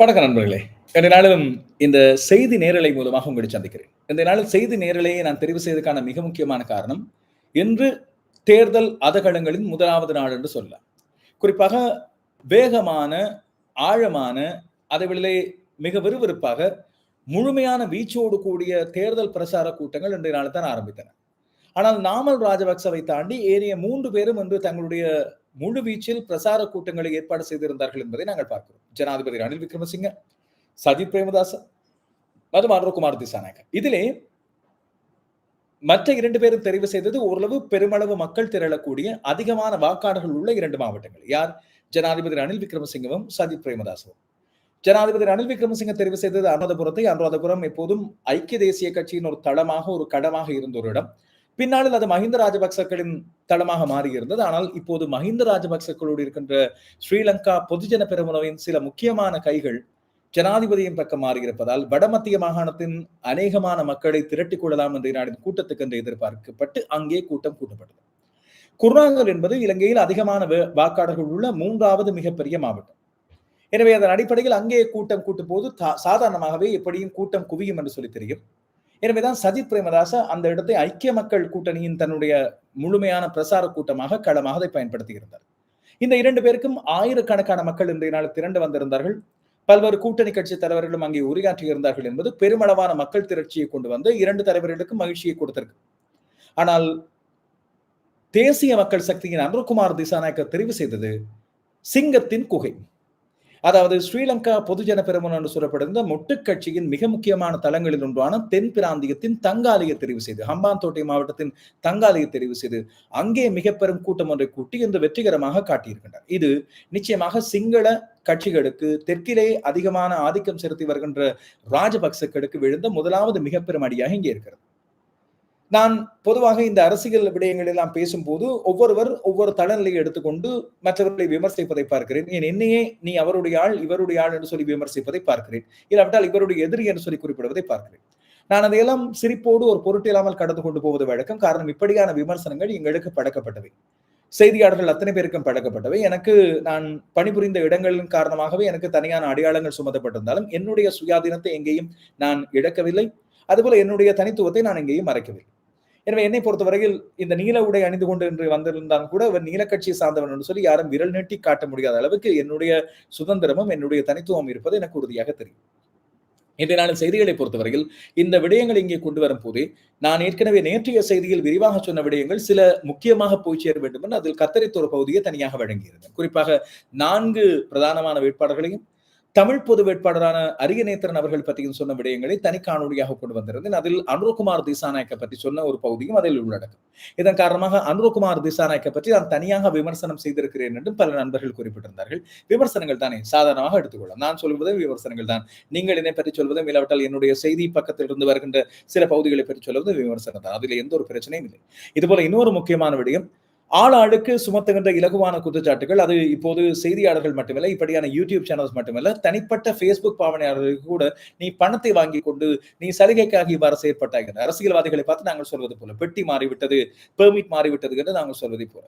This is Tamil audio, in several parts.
வணக்கம் நண்பர்களே. இந்த நாளிலும் இந்த செய்தி நேரலை மூலமாக உங்களை சந்திக்கிறேன். இந்த நாளில் செய்தி நேரலையை நான் தெரிவு செய்வதற்கான மிக முக்கியமான காரணம் இன்று தேர்தல் அதகலங்களின் முதலாவது நாள் என்று சொல்லலாம். குறிப்பாக வேகமான ஆழமான அதைவிலே மிக விறுவிறுப்பாக முழுமையான வீச்சோடு கூடிய தேர்தல் பிரசார கூட்டங்கள் இன்றைய நாள் தான் ஆரம்பித்தன. ஆனால் நாமல் ராஜபக்சவை தாண்டி ஏனைய மூன்று பேரும் இன்று தங்களுடைய முழு வீச்சில் பிரசார கூட்டங்களை ஏற்பாடு செய்திருந்தார்கள் என்பதை நாங்கள் பார்க்கிறோம். ஜனாதிபதி ரணில் விக்ரமசிங்க சஜித் பிரேமதாசன் மற்றும் அனுரகுமார் திசாநாயகன் இதிலே மற்ற இரண்டு பேரும் தெரிவு செய்தது ஓரளவு பெருமளவு மக்கள் திரளக்கூடிய அதிகமான வாக்காளர்கள் உள்ள இரண்டு மாவட்டங்கள். யார்? ஜனாதிபதி ரணில் விக்ரமசிங்கவும் சஜித் பிரேமதாசவும். ஜனாதிபதி ரணில் விக்ரமசிங்க தெரிவு செய்தது அனுராதபுரத்தை. அனுராதபுரம் எப்போதும் ஐக்கிய தேசிய கட்சியின் ஒரு தளமாக ஒரு கடமாக இருந்த ஒரு இடம். பின்னாளில் அது மஹிந்த ராஜபக்சக்களின் தளமாக மாறி இருந்தது ஆனால் இப்போது மஹிந்த ராஜபக்சக்களோடு இருக்கின்ற ஸ்ரீலங்கா பொதுஜன பெருமுனவின் சில முக்கியமான கைகள் ஜனாதிபதியின் பக்கம் மாறியிருப்பதால் வடமத்திய மாகாணத்தின் அநேகமான மக்களை திரட்டிக் கொள்ளலாம் என்ற நாடின் கூட்டத்துக்கு என்று எதிர்பார்க்கப்பட்டு அங்கே கூட்டம் கூட்டப்பட்டது. குர்நாகல் என்பது இலங்கையில் அதிகமான வாக்காளர்கள் உள்ள மூன்றாவது மிகப்பெரிய மாவட்டம். எனவே அதன் அடிப்படையில் அங்கே கூட்டம் கூட்டும் போது சாதாரணமாகவே எப்படியும் கூட்டம் குவியும் என்று சொல்லி தெரியும். எனவேதான் சஜித் பிரேமதாச அந்த இடத்தை ஐக்கிய மக்கள் கூட்டணியின் தன்னுடைய முழுமையான பிரசார கூட்டமாக களமாக அதை பயன்படுத்தியிருந்தார். இந்த இரண்டு பேருக்கும் ஆயிரக்கணக்கான மக்கள் இன்றைய நாள் திரண்டு வந்திருந்தார்கள். பல்வேறு கூட்டணி கட்சி தலைவர்களும் அங்கே உரையாற்றியிருந்தார்கள் என்பது பெருமளவான மக்கள் திரட்சியை கொண்டு வந்து இரண்டு தலைவர்களுக்கும் மகிழ்ச்சியை கொடுத்திருக்கு. ஆனால் தேசிய மக்கள் சக்தியின் அனுர்குமார் திசாநாயக்க தெரிவு செய்தது சிங்கத்தின் குகை. அதாவது ஸ்ரீலங்கா பொதுஜன பெருமன் என்று சொல்லப்படுகிற மொட்டு கட்சியின் மிக முக்கியமான தளங்களில் ஒன்றான தென் பிராந்தியத்தின் தங்காலிய தெரிவு செய்து ஹம்பாந்தோட்டை மாவட்டத்தின் தங்காலிய தெரிவு செய்து அங்கே மிக பெரும் கூட்டம் ஒன்றை கூட்டி இந்த வெற்றிகரமாக காட்டியிருக்கின்றனர் இது நிச்சயமாக சிங்கள கட்சிகளுக்கு தெற்கிலே அதிகமான ஆதிக்கம் செலுத்தி வருகின்ற ராஜபக்சக்களுக்கு விழுந்த முதலாவது மிக பெரும் அடியாக இங்கே இருக்கிறது. நான் பொதுவாக இந்த அரசியல் விடயங்கள் எல்லாம் பேசும்போது ஒவ்வொருவர் ஒவ்வொரு தளநிலையை எடுத்துக்கொண்டு மற்றவர்களை விமர்சிப்பதை பார்க்கிறேன். என் என்னையே நீ அவருடைய ஆள் இவருடைய ஆள் என்று சொல்லி விமர்சிப்பதை பார்க்கிறேன். இல்லாவிட்டால் இவருடைய எதிரி என்று சொல்லி குறிப்பிடுவதை பார்க்கிறேன். நான் அதையெல்லாம் சிரிப்போடு ஒரு பொருட்டில்லாமல் கடந்து கொண்டு போவது வழக்கம். காரணம் இப்படியான விமர்சனங்கள் எங்களுக்கு பழக்கப்பட்டவை. செய்தியாளர்கள் அத்தனை பேருக்கும் பழக்கப்பட்டவை. எனக்கு நான் பணிபுரிந்த இடங்களின் காரணமாகவே எனக்கு தனியான அடையாளங்கள் சுமத்தப்பட்டிருந்தாலும் என்னுடைய சுயாதீனத்தை எங்கேயும் நான் இழக்கவில்லை அதுபோல என்னுடைய தனித்துவத்தை நான் எங்கேயும் மறைக்கவில்லை. எனவே என்னை பொறுத்தவரையில் இந்த நீல உடை அணிந்து கொண்டு என்று வந்திருந்தாலும் கூட அவர் நீலக்கட்சியை சார்ந்தவன் என்று சொல்லி யாரும் விரல் நீட்டி காட்ட முடியாத அளவுக்கு என்னுடைய சுதந்திரமும் என்னுடைய தனித்துவம் இருப்பது எனக்கு உறுதியாக தெரியும். இன்றைய நாளின் செய்திகளை பொறுத்தவரையில் இந்த விடயங்கள் இங்கே கொண்டு வரும் போதே நான் ஏற்கனவே நேற்றைய செய்தியில் விரிவாக சொன்ன விடயங்கள் சில முக்கியமாக போய் சேர வேண்டும் என்று அதில் கத்தரித்தோர் பகுதியை தனியாக வழங்கியிருந்தேன். குறிப்பாக நான்கு பிரதானமான வேட்பாளர்களையும் தமிழ் பொது வேட்பாளரான அரியநேத்திரன் அவர்கள் பற்றியும் சொன்ன விடயங்களை தனி காணொலியாக கொண்டு வந்திருந்தேன். அதில் அனுரகுமார் திசாநாயக்க பற்றி சொன்ன ஒரு பகுதியும் அதில் உள்ளடக்கும். இதன் காரணமாக அனுரகுமார் திசாநாயக்க பற்றி நான் தனியாக விமர்சனம் செய்திருக்கிறேன் என்றும் பல நண்பர்கள் குறிப்பிட்டிருந்தார்கள். விமர்சனங்கள் தானே சாதாரணமாக எடுத்துக்கொள்ளலாம். நான் சொல்வதும் விமர்சனங்கள் தான். நீங்கள் என்னை பற்றி சொல்வதும் இல்லாவிட்டால் என்னுடைய செய்தி பக்கத்தில் இருந்து வருகின்ற சில பகுதிகளை பற்றி சொல்வது விமர்சனம் தான். அதில் எந்த ஒரு பிரச்சனையும் இல்லை. இதுபோல இன்னொரு முக்கியமான விடயம் ஆளாளுக்கு சுமத்துகின்ற இலகுவான குற்றச்சாட்டுகள் அது இப்போது செய்தியாளர்கள் மட்டுமல்ல இப்படியான யூடியூப் சேனல்ஸ் மட்டுமல்ல தனிப்பட்ட ஃபேஸ்புக் பாவனையாளர்களுக்கு கூட நீ பணத்தை வாங்கி கொண்டு நீ சலுகைக்காக இவ்வாறு செயற்பட்டாங்க அரசியல்வாதிகளை பார்த்து நாங்கள் சொல்வது போல பெட்டி மாறிவிட்டது பெர்மிட் மாறிவிட்டது என்று நாங்கள் சொல்வதை போல.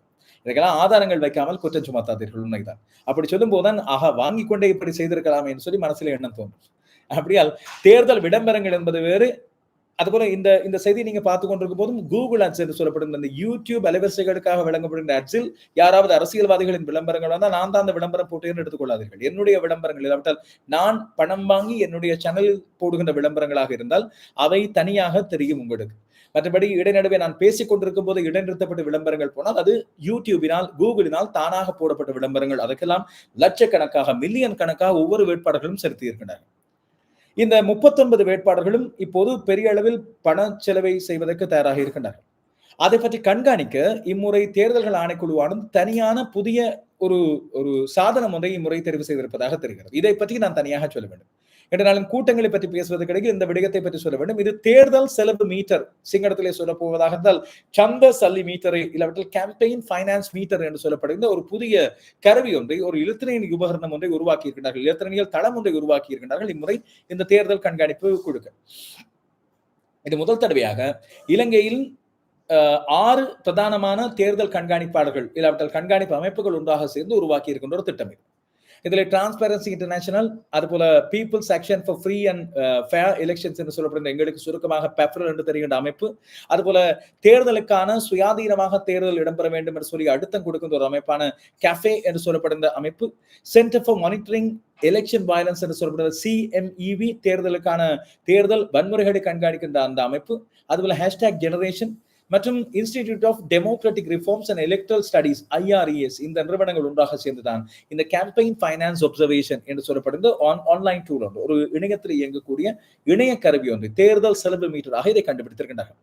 இதுக்கெல்லாம் ஆதாரங்கள் வைக்காமல் குற்றம் சுமத்தாதீர்கள் உண்மைதான். அப்படி சொல்லும் போதுதான் ஆஹா வாங்கி கொண்டே இப்படி செய்திருக்கலாமே என்று சொல்லி மனசுல எண்ணம் தோன்றும். அப்படியால் தேர்தல் விளம்பரங்கள் என்பது வேறு அதுபோல இந்த இந்த செய்தி நீங்க பார்த்து கொண்டிருக்கும் போதும் கூகுள் அட்ஸ் என்று சொல்லப்படும் இந்த யூடியூப் அலைவரிசைகளுக்காக வழங்கப்படுகின்ற அட்ஸில் யாராவது அரசியல்வாதிகளின் விளம்பரங்கள் வந்தால் நான் தான் அந்த விளம்பரம் போட்டேன்னு எடுத்துக்கொள்ளாதீர்கள். என்னுடைய விளம்பரங்கள் இல்லாவிட்டால் நான் பணம் வாங்கி என்னுடைய சேனலில் போடுகின்ற விளம்பரங்களாக இருந்தால் அவை தனியாக தெரியும் உங்களுக்கு. மற்றபடி இடைநடுவே நான் பேசிக் கொண்டிருக்கும் போது இடைநிறுத்தப்பட்ட விளம்பரங்கள் போனால் அது யூடியூபினால் கூகுளினால் தானாக போடப்பட்ட விளம்பரங்கள். அதற்கெல்லாம் லட்சக்கணக்காக மில்லியன் கணக்காக ஒவ்வொரு வேட்பாளர்களும் செலுத்தியிருக்கிறார்கள் இந்த முப்பத்தொன்பது வேட்பாளர்களும் இப்போது பெரிய அளவில் பண செலவை செய்வதற்கு தயாராக இருக்கின்றார்கள். அதை பற்றி கண்காணிக்க இம்முறை தேர்தல்கள் ஆணைக்குழுவானது தனியான புதிய ஒரு ஒரு சாதனம் ஒன்றை இம்முறை தெரிவு செய்திருப்பதாக தெரிகிறது. இதை பற்றி நான் தனியாக சொல்ல வேண்டும். என்ற கூட்டங்களை பற்றி பேசுவது கிடைக்கும் இந்த விடயத்தை பற்றி சொல்ல வேண்டும். இது தேர்தல் செலவு மீட்டர் சிங்களத்திலே சொல்ல போவதாக இருந்தால் சந்த சல்லி மீட்டரை இல்லாவிட்டால் கேம்பெயின் ஃபைனான்ஸ் மீட்டர் என்று சொல்லப்படுகின்ற ஒரு புதிய கருவி ஒன்றை ஒரு இலத்திரையின் உபகரணம் ஒன்றை உருவாக்கி இருக்கின்றார்கள் இலத்திரனியல் தளம் ஒன்றை உருவாக்கி இருக்கின்றார்கள் இம்முறை இந்த தேர்தல் கண்காணிப்பு கொடுக்க இது முதல் தடவையாக இலங்கையில் ஆறு பிரதானமான தேர்தல் கண்காணிப்பாளர்கள் இல்லாவிட்டால் கண்காணிப்பு அமைப்புகள் ஒன்றாக சேர்ந்து உருவாக்கி இருக்கின்ற ஒரு திட்டம் இது இதுல டிரான்ஸ்பரன்சி இன்டர்நேஷனல் அதுபோல people's action for free and fair elections என்று சொல்லப்படுகிற எங்களுக்கு சுருக்கமாக பெப்ரல் என்று தெரிகின்ற அமைப்பு. அதுபோல தேர்தலுக்கான சுயாதீனமாக தேர்தல் இடம்பெற வேண்டும் என்று சொல்லி அழுத்தம் கொடுக்கின்ற ஒரு அமைப்பான கஃபே என்று சொல்லப்படுகிற அமைப்பு. Centre for monitoring election violence என்று சொல்லப்படுகிற சிஎம்இவி தேர்தலுக்கான தேர்தல் வன்முறைகளை கண்காணிக்கின்ற அந்த அமைப்பு. அதுபோல ஹேஷ்டாக் ஜெனரேஷன் மற்றும் institute of democratic reforms and electoral studies IRES இந்த நிறுவனங்கள் ஒன்றாக சேர்ந்துதான் இந்த கேம்பெயின் ஃபைனான்ஸ் ஒப்சர்வேஷன் என்று சொல்லப்படுது. ஆன் ஆன்லைன் டூல் ஒன்று. ஒரு இணையத்தில் இயங்கக்கூடிய இணைய கருவி ஒன்று. தேர்தல் செலவு மீட்டராக இதை கண்டுபிடித்திருக்கின்றார்கள்.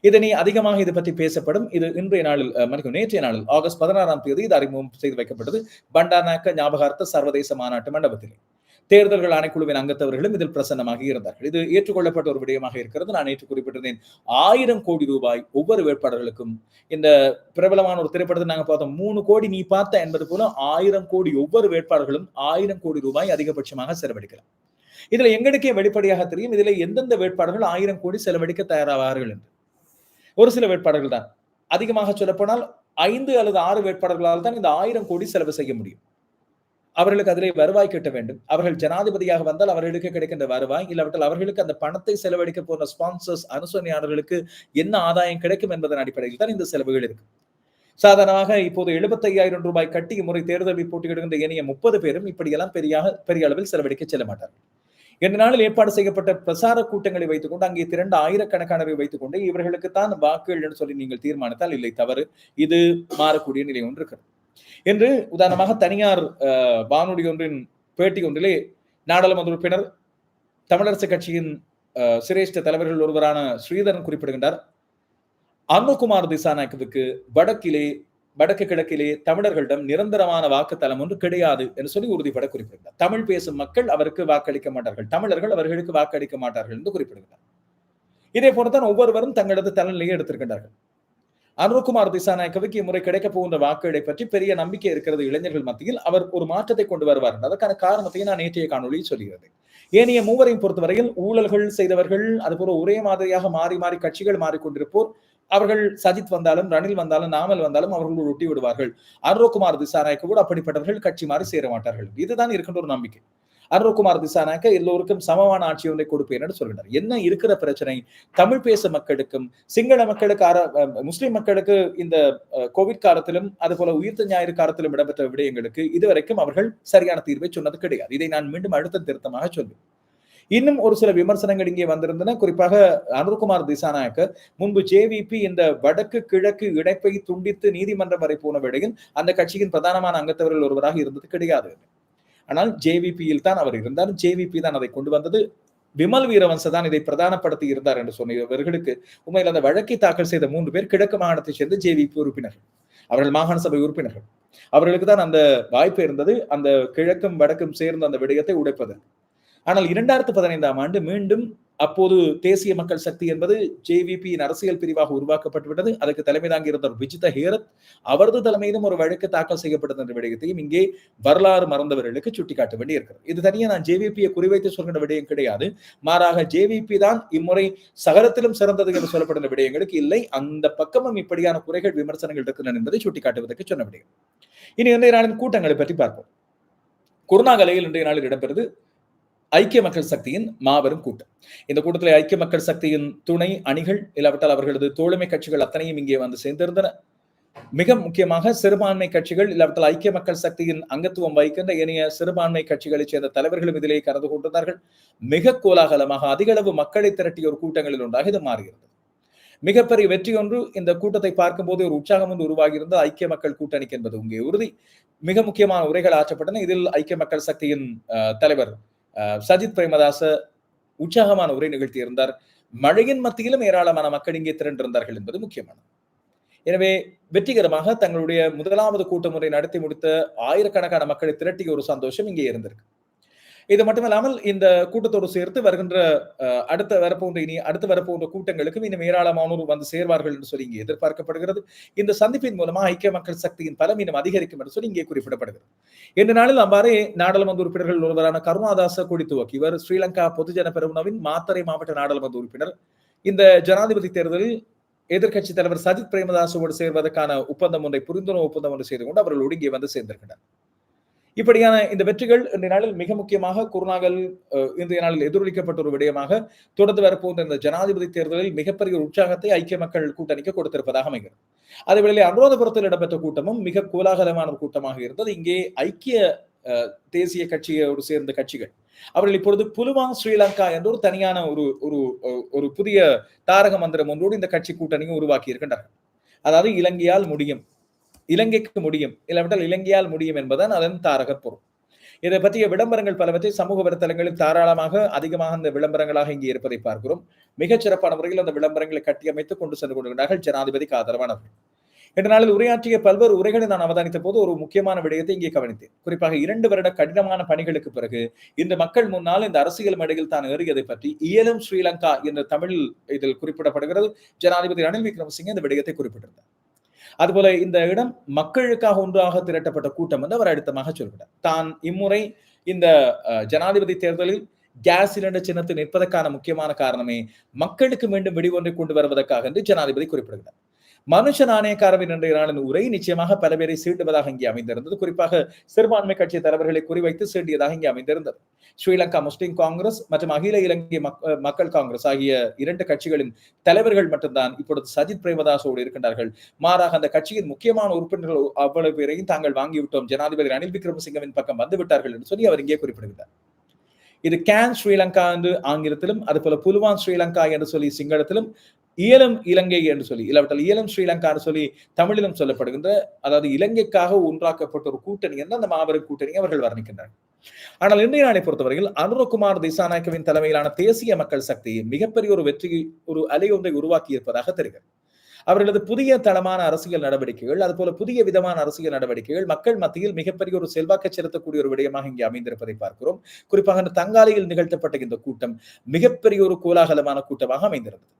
இதனை அதிகமாக இது பற்றி பேசப்படும். இது இன்றைய நாளில் மணிக்கும் நேற்றைய நாளில் ஆகஸ்ட் பதினாறாம் தேதி இது அறிமுகம் செய்து வைக்கப்பட்டது. பண்டாநாக்க ஞாபகார்த்த சர்வதேச மாநாட்டு மண்டபத்தில். தேர்தல்கள் ஆணைக்குழுவின் அங்கத்தவர்களும் இதில் பிரசன்னமாக இருந்தார்கள். இது ஏற்றுக்கொள்ளப்பட்ட ஒரு விடயமாக இருக்கிறது. நான் நேற்று குறிப்பிட்டிருந்தேன் ஆயிரம் கோடி ரூபாய் ஒவ்வொரு வேட்பாளர்களுக்கும் இந்த பிரபலமான ஒரு திரைப்படத்தை நாங்க பார்த்தோம். மூணு கோடி நீ பார்த்த என்பது போல ஆயிரம் கோடி ஒவ்வொரு வேட்பாளர்களும் ஆயிரம் கோடி ரூபாய் அதிகபட்சமாக செலவழிக்கலாம். இதுல எங்களுக்கே வெளிப்படையாக தெரியும் இதுல எந்தெந்த வேட்பாளர்கள் ஆயிரம் கோடி செலவழிக்க தயாராவார்கள் என்று. ஒரு சில வேட்பாளர்கள் தான். அதிகமாக சொல்லப்போனால் ஐந்து அல்லது ஆறு வேட்பாளர்களால் தான் இந்த ஆயிரம் கோடி செலவு செய்ய முடியும். அவர்களுக்கு அதிலே வருவாய் கிட்ட வேண்டும். அவர்கள் ஜனாதிபதியாக வந்தால் அவர்களுக்கு கிடைக்கின்ற வருவாய். இல்லாவிட்டால் அவர்களுக்கு அந்த பணத்தை செலவழிக்க போன ஸ்பான்சர்ஸ் அனுசரணையாளர்களுக்கு என்ன ஆதாயம் கிடைக்கும் என்பதன் அடிப்படையில் தான் இந்த செலவுகள் இருக்கு. சாதாரணமாக இப்போது எழுபத்தையாயிரம் ரூபாய் கட்டி முறை தேர்தலில் போட்டியிடுகின்ற இணைய முப்பது பேரும் இப்படியெல்லாம் பெரிய பெரிய அளவில் செலவழிக்க செல்ல மாட்டார்கள். இரண்டு நாளில் ஏற்பாடு செய்யப்பட்ட பிரசார கூட்டங்களை வைத்துக் கொண்டு அங்கே திரண்டு ஆயிரக்கணக்கானவை வைத்துக் கொண்டு இவர்களுக்கு தான் வாக்குகள் என்று சொல்லி நீங்கள் தீர்மானித்தால் இல்லை தவறு. இது மாறக்கூடிய நிலை ஒன்று இருக்கிறது. என்று உதாரணமாக தனியார் வானொலி ஒன்றின் பேட்டி ஒன்றிலே நாடாளுமன்ற உறுப்பினர் தமிழரசு கட்சியின் சிரேஷ்ட தலைவர்கள் ஒருவரான ஸ்ரீதரன் குறிப்பிடுகின்றார். அனுகுமார் திசாநாயக்கவுக்கு வடக்கிலே வடக்கு கிழக்கிலே தமிழர்களிடம் நிரந்தரமான வாக்குத்தலம் ஒன்று கிடையாது என்று சொல்லி உறுதிப்பட குறிப்பிடுகிறார் தமிழ் பேசும் மக்கள் அவருக்கு வாக்களிக்க மாட்டார்கள். தமிழர்கள் அவர்களுக்கு வாக்களிக்க மாட்டார்கள் என்று குறிப்பிடுகிறார் இதே போலத்தான் ஒவ்வொருவரும் தங்களது தலைநிலையை எடுத்திருக்கின்றார்கள். அருண்குமார் திசாநாயக்கவுக்கு இம்முறை கிடைக்க போகின்ற வாக்குகளை பற்றி பெரிய நம்பிக்கை இருக்கிறது இளைஞர்கள் மத்தியில் அவர் ஒரு மாற்றத்தை கொண்டு வருவார் அதற்கான காரணத்தையும் நான் நேற்றைய காணொலியில் சொல்கிறது ஏனைய மூவரையும் பொறுத்தவரையில் ஊழல்கள் செய்தவர்கள் அதுபோல ஒரே மாதிரியாக மாறி மாறி கட்சிகள் மாறிக்கொண்டிருப்போர் அவர்கள் சஜித் வந்தாலும் ரணில் வந்தாலும் நாமல் வந்தாலும் அவர்கள் ஒட்டி விடுவார்கள். அருண்குமார் திசாநாயக்க கூட அப்படிப்பட்டவர்கள் கட்சி மாறி சேர மாட்டார்கள். இதுதான் இருக்கின்ற ஒரு நம்பிக்கை. அருண்குமார் திசானாக்க எல்லோருக்கும் சமமான ஆட்சி ஒன்றை கொடுப்பேன் என்று சொல்கிறார் என்ன இருக்கிற பிரச்சனை? தமிழ் பேச மக்களுக்கும் சிங்கள மக்களுக்கு முஸ்லிம் மக்களுக்கு இந்த கோவிட் காலத்திலும் அதுபோல உயிர்த்த ஞாயிறு காலத்திலும் இடம்பெற்ற விடயங்களுக்கு இதுவரைக்கும் அவர்கள் சரியான தீர்வை சொன்னது கிடையாது. இதை நான் மீண்டும் அழுத்த திருத்தமாக சொல்வேன். இன்னும் ஒரு சில விமர்சனங்கள் இங்கே வந்திருந்தன. குறிப்பாக அனுர்குமார் திசாநாயக்க முன்பு ஜேவிபி இந்த வடக்கு கிழக்கு இணைப்பை துண்டித்து நீதிமன்றம் வரை போன வேளையில் அந்த கட்சியின் பிரதானமான அங்கத்தவர்கள் ஒருவராக இருந்தது கிடையாது. ஆனால் ஜேவிபியில் தான் அவர் இருந்தார். ஜேவிபி தான் அதை கொண்டு வந்தது. விமல் வீரவன்ச தான் இதை பிரதானப்படுத்தி இருந்தார் என்று சொன்னவர்களுக்கு உண்மையில் அந்த வழக்கை தாக்கல் செய்த மூன்று பேர் கிழக்கு மாகாணத்தை சேர்ந்த ஜேவிபி உறுப்பினர்கள். அவர்கள் மாகாண சபை உறுப்பினர்கள். அவர்களுக்கு தான் அந்த வாய்ப்பு இருந்தது. அந்த கிழக்கும் வடக்கும் சேர்ந்த அந்த விடயத்தை உடைப்பதற்கு. ஆனால் இரண்டாயிரத்து பதினைந்தாம் ஆண்டு மீண்டும் அப்போது தேசிய மக்கள் சக்தி என்பது ஜேவிபியின் அரசியல் பிரிவாக உருவாக்கப்பட்டுவிட்டது. அதற்கு தலைமை தாங்கி இருந்த விஜித ஹேரத். அவரது தலைமையிலும் ஒரு வழக்கு தாக்கல் செய்யப்பட்டது என்ற விடயத்தையும் இங்கே வரலாறு மறந்தவர்களுக்கு சுட்டிக்காட்ட வேண்டி இருக்கிறது இது தனியாக நான் ஜேவிபியை குறிவைத்து சொல்கின்ற விடயம் கிடையாது. மாறாக ஜேவிபி தான் இம்முறை சகலத்திலும் சிறந்தது என்று சொல்லப்படுகிற விடயங்களுக்கு இல்லை. அந்த பக்கமும் இப்படியான குறைகள் விமர்சனங்கள் இருக்கின்றன என்பதை சுட்டிக்காட்டுவதற்கு சொன்ன விடயம். இனி இன்றைய நாளின் கூட்டங்களை பற்றி பார்ப்போம். குருநாகலையில் இன்றைய நாளில் இடம்பெறுது. ஐக்கிய மக்கள் சக்தியின் மாபெரும் கூட்டம். இந்த கூட்டத்தில் ஐக்கிய மக்கள் சக்தியின் துணை அணிகள் இல்லாவிட்டால் அவர்களது தோழமை கட்சிகள் அத்தனையும் இங்கே வந்து சேர்ந்திருந்தன. மிக முக்கியமாக சிறுபான்மை கட்சிகள் இல்லாவிட்டால் ஐக்கிய மக்கள் சக்தியின் அங்கத்துவம் வகிக்கின்ற ஏனைய சிறுபான்மை கட்சிகளைச் சேர்ந்த தலைவர்களும் இதிலே கலந்து கொண்டிருந்தார்கள். மிக கோலாகலமாக அதிக அளவு மக்களை திரட்டிய ஒரு கூட்டங்களில் ஒன்றாக இது மாறுகிறது மிகப்பெரிய வெற்றி ஒன்று இந்த கூட்டத்தை பார்க்கும்போது ஒரு உற்சாகம் ஒன்று உருவாகியிருந்த ஐக்கிய மக்கள் கூட்டணிக்கு என்பது இங்கே உறுதி. மிக முக்கியமான உரைகள் ஆற்றப்பட்டன. இதில் ஐக்கிய மக்கள் சக்தியின் தலைவர் சஜித் பிரேமதாச உற்சாகமான உரை நிகழ்த்தியிருந்தார். மழையின் மத்தியிலும் ஏராளமான மக்கள் இங்கே திரண்டிருந்தார்கள் என்பது முக்கியமானது. எனவே வெற்றிகரமாக தங்களுடைய முதலாவது கூட்டமுறை நடத்தி முடித்த ஆயிரக்கணக்கான மக்களை திரட்டிய ஒரு சந்தோஷம் இங்கே இருந்திருக்கு. இது மட்டுமில்லாமல் இந்த கூட்டத்தோடு சேர்த்து வருகின்ற அடுத்த வரப்போன்ற இனி அடுத்து வரப்போன்ற கூட்டங்களுக்கும் இன்னும் ஏராளமானோர் வந்து சேர்வார்கள் என்று சொல்லி இங்கே எதிர்பார்க்கப்படுகிறது. இந்த சந்திப்பின் மூலமா ஐக்கிய மக்கள் சக்தியின் பலம் இன்னும் அதிகரிக்கும் என்று சொல்லி இங்கே குறிப்பிடப்படுகிறது. இந்த நாளில் அவ்வாறே நாடாளுமன்ற உறுப்பினர்கள் ஒருவரான கருணாதாச கொடித்துவக் இவர் ஸ்ரீலங்கா பொதுஜன பெருமனவின் மாத்தரை மாவட்ட நாடாளுமன்ற உறுப்பினர். இந்த ஜனாதிபதி தேர்தலில் எதிர்கட்சி தலைவர் சஜித் பிரேமதாசோடு சேர்வதற்கான ஒப்பந்தம் ஒன்றை புரிந்துணர்வு ஒப்பந்தம் ஒன்று செய்து கொண்டு அவர்கள் ஒடுங்கி வந்து சேர்ந்திருக்கிறார் இப்படியான இந்த வெற்றிகள் இன்றைய நாளில் மிக முக்கியமாக குருநாகல் அஹ், இன்றைய நாளில் எதிரொலிக்கப்பட்ட ஒரு விடயமாக தொடர்ந்து வரப்போகிற இந்த ஜனாதிபதி தேர்தலில் மிகப்பெரிய உற்சாகத்தை ஐக்கிய மக்கள் கூட்டணிக்கு கொடுத்திருப்பதாக அமைகிறது. அதேவேளை அனுராதபுரத்தில் இடம்பெற்ற கூட்டமும் மிக கோலாகலமான ஒரு கூட்டமாக இருந்தது. இங்கே ஐக்கிய தேசிய கட்சியோடு சேர்ந்த கட்சிகள். அவர்கள் இப்பொழுது புலுவாங் ஸ்ரீலங்கா என்ற ஒரு தனியான ஒரு ஒரு ஒரு புதிய தாரக மந்திரம் ஒன்றோடு இந்த கட்சி கூட்டணியும் உருவாக்கி இருக்கின்றார்கள் அதாவது இலங்கையால் முடியும். இலங்கைக்கு முடியும். இல்லாவிட்டால் இலங்கையால் முடியும் என்பதுதான் அதன் தாரக பொருள். இதை பற்றிய விளம்பரங்கள் பலவற்றை சமூக வலைத்தளங்களில் தாராளமாக அதிகமாக அந்த விளம்பரங்களாக இங்கே இருப்பதை பார்க்கிறோம். மிகச் சிறப்பான முறையில் அந்த விளம்பரங்களை கட்டியமைத்து கொண்டு சென்று கொண்டிருக்கிறார்கள் ஜனாதிபதிக்கு ஆதரவானவர்கள் இன்று நாளில் உரையாற்றிய பல்வேறு உரைகளை நான் அவதானித்த போது ஒரு முக்கியமான விடயத்தை இங்கே கவனித்தேன். குறிப்பாக இரண்டு வருட கடினமான பணிகளுக்கு பிறகு இந்த மக்கள் முன்னால் இந்த அரசியல் மேடையில் தான் ஏறியதை பற்றி இயலும் ஸ்ரீலங்கா என்ற தமிழ் இதில் குறிப்பிடப்படுகிறது. ஜனாதிபதி ரணில் விக்ரமசிங்க இந்த விடயத்தை குறிப்பிட்டிருந்தார். அதுபோல இந்த இடம் மக்களுக்காக ஒன்றாக திரட்டப்பட்ட கூட்டம் வந்து அவர் அழுத்தமாக சொல்கிறார். தான் இம்முறை இந்த அஹ், ஜனாதிபதி தேர்தலில் கேஸ் சிலிண்டர் சின்னத்தில் நிற்பதற்கான முக்கியமான காரணமே மக்களுக்கு மீண்டும் வெடிவொன்றை கொண்டு வருவதற்காக என்று ஜனாதிபதி குறிப்பிடுகிறார். மனுஷ நாணயக்காரவின் என்ற நாளின் உரை நிச்சயமாக பல பேரை சீண்டுவதாக இங்கே அமைந்திருந்தது. குறிப்பாக சிறுபான்மை கட்சி தலைவர்களை குறிவைத்து சீண்டியதாக இங்கே அமைந்திருந்தது. ஸ்ரீலங்கா முஸ்லிம் காங்கிரஸ் மற்றும் அகில இலங்கை மக்கள் காங்கிரஸ் ஆகிய இரண்டு கட்சிகளின் தலைவர்கள் மட்டும்தான் இப்பொழுது சஜித் பிரேமதாசோடு இருக்கின்றார்கள். மாறாக அந்த கட்சியின் முக்கியமான உறுப்பினர்கள் அவ்வளவு பேரையும் தாங்கள் வாங்கிவிட்டோம். ஜனாதிபதி ரணில் விக்ரமசிங்கவின் பக்கம் வந்து விட்டார்கள் என்று சொல்லி அவர் இங்கே குறிப்பிடுகிறார் இது கேன் ஸ்ரீலங்கா என்று ஆங்கிலத்திலும் அதுபோல புலுவான் ஸ்ரீலங்கா என்று சொல்லி சிங்களத்திலும் இயலும் இலங்கை என்று சொல்லி இல்லாவிட்டால் இயலும் ஸ்ரீலங்கான்னு சொல்லி தமிழிலும் சொல்லப்படுகின்ற அதாவது இலங்கைக்காக ஒன்றாக்கப்பட்ட ஒரு கூட்டணி என்று அந்த மாபெரும் கூட்டணியை அவர்கள் வர்ணிக்கின்றனர் ஆனால் இன்றைய நாளை பொறுத்தவரையில் அனுரகுமார் திசாநாயக்கவின் தலைமையிலான தேசிய மக்கள் சக்தி மிகப்பெரிய ஒரு வெற்றி ஒரு அலை ஒன்றை உருவாக்கி இருப்பதாக தெரிகிறது. அவர்களது புதிய தளமான அரசியல் நடவடிக்கைகள் அதுபோல புதிய விதமான அரசியல் நடவடிக்கைகள் மக்கள் மத்தியில் மிகப்பெரிய ஒரு செல்வாக்கு செலுத்தக்கூடிய ஒரு விடயமாக இங்கே அமைந்திருப்பதை பார்க்கிறோம். குறிப்பாக தங்காலையில் நிகழ்த்தப்பட்ட இந்த கூட்டம் மிகப்பெரிய ஒரு கோலாகலமான கூட்டமாக அமைந்திருந்தது.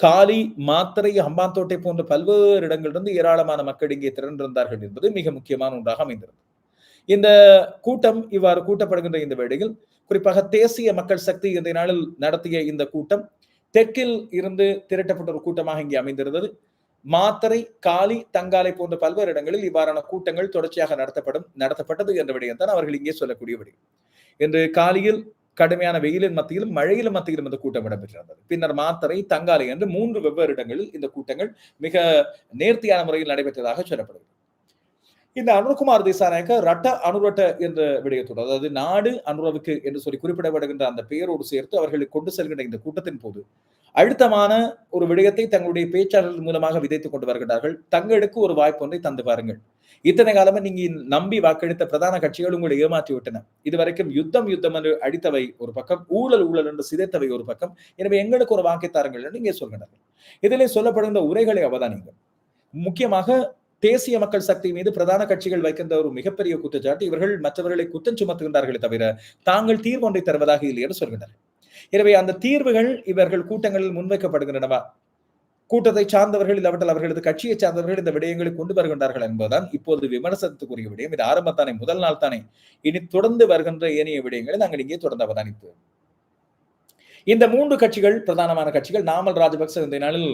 காலி மாத்திரை ஹம்பாந்தோட்டை போன்ற பல்வேறு இடங்களிலிருந்து ஏராளமான மக்கள் இங்கே திரண்டிருந்தார்கள் என்பது மிக முக்கியமான ஒன்றாக அமைந்திருந்தது. இந்த கூட்டம் இவ்வாறு கூட்டப்படுகின்ற இந்த வேளையில் குறிப்பாக தேசிய மக்கள் சக்தி இந்த நாளில் நடத்திய இந்த கூட்டம் தெற்கில் இருந்து திரட்டப்பட்ட ஒரு கூட்டமாக இங்கே அமைந்திருந்தது. மாத்தரை காலி தங்காலை போன்ற பல்வேறு இடங்களில் இவ்வாறான கூட்டங்கள் தொடர்ச்சியாக நடத்தப்படும் நடத்தப்பட்டது என்ற விடயம் தான் அவர்கள் இங்கே சொல்லக்கூடிய விடயம். இன்று காலியில் கடுமையான வெயிலின் மத்தியிலும் மழையிலும் மத்தியிலும் இந்த கூட்டம் இடம்பெற்றிருந்தது. பின்னர் மாத்தரை தங்காலை என்று மூன்று வெவ்வேறு இடங்களில் இந்த கூட்டங்கள் மிக நேர்த்தியான முறையில் நடைபெற்றதாக சொல்லப்படுகிறது. இந்த அனுர்குமார் திசாநாயக்க ரட்ட அனுரட்ட என்ற விடயத்தோடு அதாவது நாடு அனுரவுக்கு என்று சொல்லி குறிப்பிடப்படுகின்ற அந்த பெயரோடு சேர்த்து அவர்களை கொண்டு செல்கின்ற இந்த கூட்டத்தின் போது அழுத்தமான ஒரு விடயத்தை தங்களுடைய பேச்சாளர்கள் மூலமாக விதைத்துக் கொண்டு வருகிறார்கள் தங்களுக்கு ஒரு வாய்ப்பு ஒன்றை தந்து பாருங்கள். இத்தனை காலமா நீங்க நம்பி வாக்களித்த பிரதான கட்சிகள் உங்களை ஏமாற்றி விட்டன. இதுவரைக்கும் யுத்தம் யுத்தம் என்று அடித்தவை ஒரு பக்கம் ஊழல் ஊழல் என்று சிதைத்தவை ஒரு பக்கம். எனவே எங்களுக்கு ஒரு வாக்கை தாருங்கள் என்று இங்கே சொல்கிறார்கள் இதிலே சொல்லப்படுகின்ற உரைகளை அவதானிங்கள் முக்கியமாக தேசிய மக்கள் சக்தி மீது பிரதான கட்சிகள் வைக்கின்ற ஒரு மிகப்பெரிய குற்றச்சாட்டு. இவர்கள் மற்றவர்களை குற்றம் சுமத்துகின்றார்களே தவிர தாங்கள் தீர்வு ஒன்றை தருவதாக இல்லை என்று சொல்கின்றனர். எனவே அந்த தீர்வுகள் இவர்கள் கூட்டங்களில் முன்வைக்கப்படுகின்றனவா? கூட்டத்தை சார்ந்தவர்கள் இல்லாவிட்டால் அவர்களது கட்சியை சார்ந்தவர்கள் இந்த விடயங்களை கொண்டு வருகின்றார்கள் என்பதுதான் இப்போது விமர்சனத்துக்குரிய விடயம். இது ஆரம்பத்தானே முதல் நாள் தானே. இனி தொடர்ந்து வருகின்ற ஏனைய விடயங்களை நாங்கள் இங்கே தொடர்ந்து அவதானிப்போம். இந்த மூன்று கட்சிகள் பிரதானமான கட்சிகள் நாமல் ராஜபக்ச இந்த நாளில்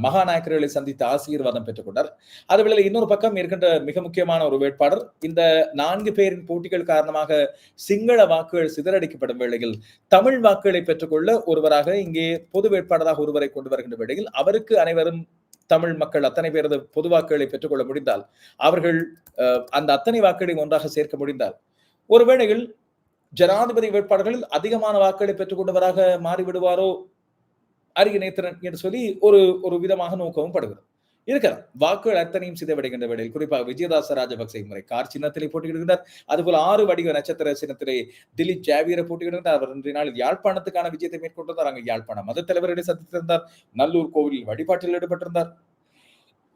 மகாநாயக்கர்களை சந்தித்து ஆசீர்வாதம் பெற்றுக்கொண்டார் அதுவேளை இன்னொரு பக்கம் இருக்கின்ற மிக முக்கியமான ஒரு வேட்பாளர் இந்த நான்கு பேரின் போட்டிகள் காரணமாக சிங்கள வாக்குகள் சிதறடிக்கப்படும் வேளையில் தமிழ் வாக்குகளை பெற்றுக்கொள்ள ஒருவராக இங்கே பொது வேட்பாளராக ஒருவரை கொண்டு வருகின்ற வேளையில் அவருக்கு அனைவரும் தமிழ் மக்கள் அத்தனை பேரது பொது வாக்குகளை பெற்றுக்கொள்ள முடிந்தால் அவர்கள் அந்த அத்தனை வாக்குகளை ஒன்றாக சேர்க்க முடிந்தால் ஒருவேளையில் ஜனாதிபதி வேட்பாளர்களில் அதிகமான வாக்குகளை பெற்றுக் கொண்டவராக மாறிவிடுவாரோ? அரிய நேத்திரன் என்று சொல்லி ஒரு ஒரு விதமாக நோக்கவும் படுகிறது. இருக்கலாம் வாக்குகள் அத்தனையும் சிதைவடைகின்ற வேளையில் குறிப்பாக விஜயதாச ராஜபக்சே முறை கார் சின்னத்திலே போட்டியிடுகின்றார். அதுபோல் ஆறு வடிவ நட்சத்திர சின்னத்திலே திலீப் ஜாவியரை போட்டியிடுகின்றார். அவர் இன்றைய நாளில் யாழ்ப்பாணத்துக்கான விஜயத்தை மேற்கொண்டிருந்தார் அங்கு யாழ்ப்பாணம் மத தலைவர்களை சந்தித்திருந்தார். நல்லூர் கோவிலில் வழிபாட்டில் ஈடுபட்டிருந்தார்.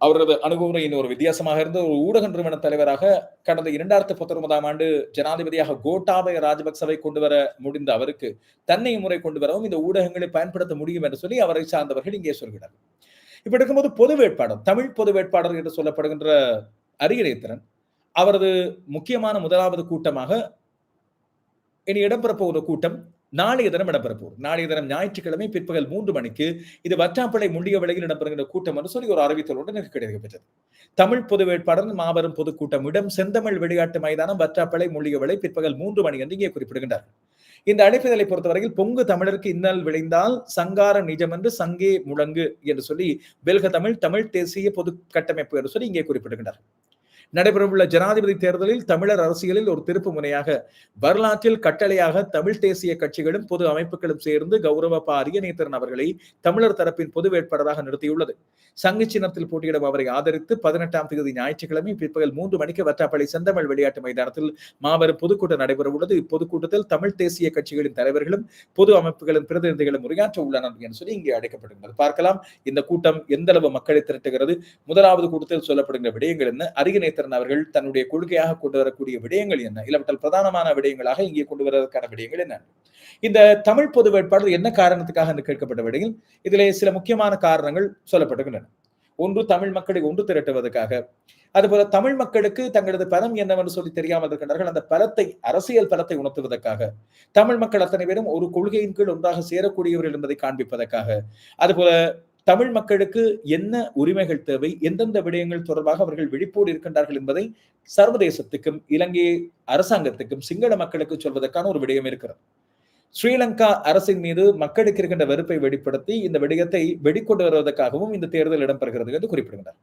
அவரது அனுபவம் ஒரு வித்தியாசமாக இருந்த ஒரு ஊடக நிறுவன தலைவராக கடந்த இரண்டாயிரத்தி பத்தொன்பதாம் ஆண்டு ஜனாதிபதியாக கோட்டாபய ராஜபக்சவை கொண்டு வர முடிந்த அவருக்கு தன்னை முறை கொண்டு வரவும் இந்த ஊடகங்களை பயன்படுத்த முடியும் என்று சொல்லி அவரை சார்ந்தவர்கள் இங்கே சொல்கிறார். இப்படி இருக்கும்போது பொது வேட்பாளர் தமிழ் பொது வேட்பாளர் என்று சொல்லப்படுகின்ற அரியநேத்திரன் அவரது முக்கியமான முதலாவது கூட்டமாக இனி இடம்பெறப்போகிற கூட்டம் நாளைய தினம் இடம்பெறப்போர் நாளைய தினம் ஞாயிற்றுக்கிழமை பிற்பகல் மூன்று மணிக்கு இது வற்றாப்பளை முண்டிய விலையில் இடம்பெறுகின்ற கூட்டம் என்று சொல்லி ஒரு அறிவித்தலோடு எனக்கு கிடைக்கப்பெற்றது தமிழ் பொது வேட்பாளர் மாபெரும் பொதுக்கூட்டம் இடம் செந்தமிழ் விளையாட்டு மைதானம் வற்றாப்பளை முள்ளிய விலை பிற்பகல் மூன்று மணி என்று இங்கே குறிப்பிடுகின்றார்கள். இந்த அழைப்புதலை பொறுத்தவரையில் பொங்கு தமிழருக்கு இன்னல் விளைந்தால் சங்காரம் நிஜம் என்று சங்கே முழங்கு என்று சொல்லி வெல்க தமிழ் தமிழ் தேசிய பொது கட்டமைப்பு என்று சொல்லி இங்கே குறிப்பிடுகின்றார் நடைபெறவுள்ள ஜனாதிபதி தேர்தலில் தமிழர் அரசியலில் ஒரு திருப்பு முனையாக வரலாற்றில் கட்டளையாக தமிழ் தேசிய கட்சிகளும் பொது அமைப்புகளும் சேர்ந்து கௌரவ ப அரியநேத்திரன் அவர்களை தமிழர் தரப்பின் பொது வேட்பாளராக நிறுத்தியுள்ளது. சங்கு சின்னத்தில் போட்டியிடும் அவரை ஆதரித்து பதினெட்டாம் தேதி ஞாயிற்றுக்கிழமை பிற்பகல் மூன்று மணிக்கு வற்றாப்பள்ளி செந்தமிழ் விளையாட்டு மைதானத்தில் மாபெரும் பொதுக்கூட்டம் நடைபெறவுள்ளது. இப்பொதுக்கூட்டத்தில் தமிழ் தேசிய கட்சிகளின் தலைவர்களும் பொது அமைப்புகளின் பிரதிநிதிகளும் உரையாற்ற உள்ளனர் என்று சொல்லி இங்கே அழைக்கப்படுகிறது பார்க்கலாம் இந்த கூட்டம் எந்த அளவு மக்களை திரட்டுகிறது? முதலாவது கூட்டத்தில் சொல்லப்படுகிற விடயங்கள் என்ன? அரியநேத்திரன் அவர்கள் தன்னுடைய கொள்கையாக கொண்டு வரக்கூடிய விடயங்கள் என்ன? இல்லாவிட்டால் பிரதானமான விடயங்களாக இங்கே கொண்டு வருவதற்கான விடயங்கள் என்ன? இந்த தமிழ் பொது வேட்பாளர் என்ன காரணத்துக்காக என்று கேட்கப்பட்ட விடயங்கள் இதிலே சில முக்கியமான காரணங்கள் சொல்லப்படுகின்றன ஒன்று தமிழ் மக்களை ஒன்று திரட்டுவதற்காக. அதுபோல தமிழ் மக்களுக்கு தங்களது பலம் என்னவென்று சொல்லி தெரியாமல் இருக்கின்றார்கள். அந்த பலத்தை அரசியல் பலத்தை உணர்த்துவதற்காக. தமிழ் மக்கள் அத்தனை பேரும் ஒரு கொள்கையின் கீழ் ஒன்றாக சேரக்கூடியவர்கள் என்பதை காண்பிப்பதற்காக. அதுபோல தமிழ் மக்களுக்கு என்ன உரிமைகள் தேவை? எந்தெந்த விடயங்கள் தொடர்பாக அவர்கள் விழிப்போடு இருக்கின்றார்கள் என்பதை சர்வதேசத்துக்கும் இலங்கை அரசாங்கத்துக்கும் சிங்கள மக்களுக்கு சொல்வதற்கான ஒரு விடயம் இருக்கிறது. ஸ்ரீலங்கா அரசின் மீது மக்களுக்கு இருக்கின்ற வெறுப்பை வெளிப்படுத்தி இந்த விடயத்தை வெடிக்கொண்டு வருவதற்காகவும் இந்த தேர்தல் இடம்பெறுகிறது என்று குறிப்பிடுகிறார்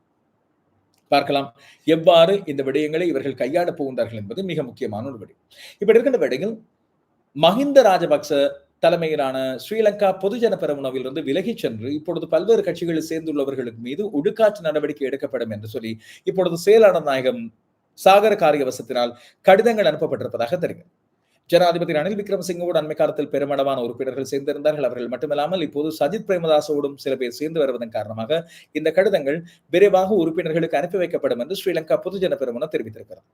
பார்க்கலாம். எவ்வாறு இந்த விடயங்களை இவர்கள் கையாளப் போகின்றார்கள் என்பது மிக முக்கியமான ஒரு விடயம். இப்படி இருக்கின்ற விடயங்கள் மஹிந்த ராஜபக்ச தலைமையிலான ஸ்ரீலங்கா பொதுஜன பெரமுனவிலிருந்து விலகி சென்று இப்பொழுது பல்வேறு கட்சிகளில் சேர்ந்துள்ளவர்களுக்கு மீது ஒடுக்காற்று நடவடிக்கை எடுக்கப்படும் என்று சொல்லி இப்பொழுது செயலாளர் நாயகம் சாகர காரியவசத்தினால் கடிதங்கள் அனுப்பப்பட்டிருப்பதாக தெரிகிறது. ஜனாதிபதி ரணில் விக்ரமசிங்கோடு அண்மை காலத்தில் பெருமளவான உறுப்பினர்கள் சேர்ந்திருந்தார்கள். அவர்கள் மட்டுமில்லாமல் இப்போது சஜித் பிரேமதாசோடும் சில பேர் சேர்ந்து வருவதன் காரணமாக இந்த கடிதங்கள் விரைவாக உறுப்பினர்களுக்கு அனுப்பி வைக்கப்படும் என்று ஸ்ரீலங்கா பொதுஜன பெருமன தெரிவித்திருக்கிறார்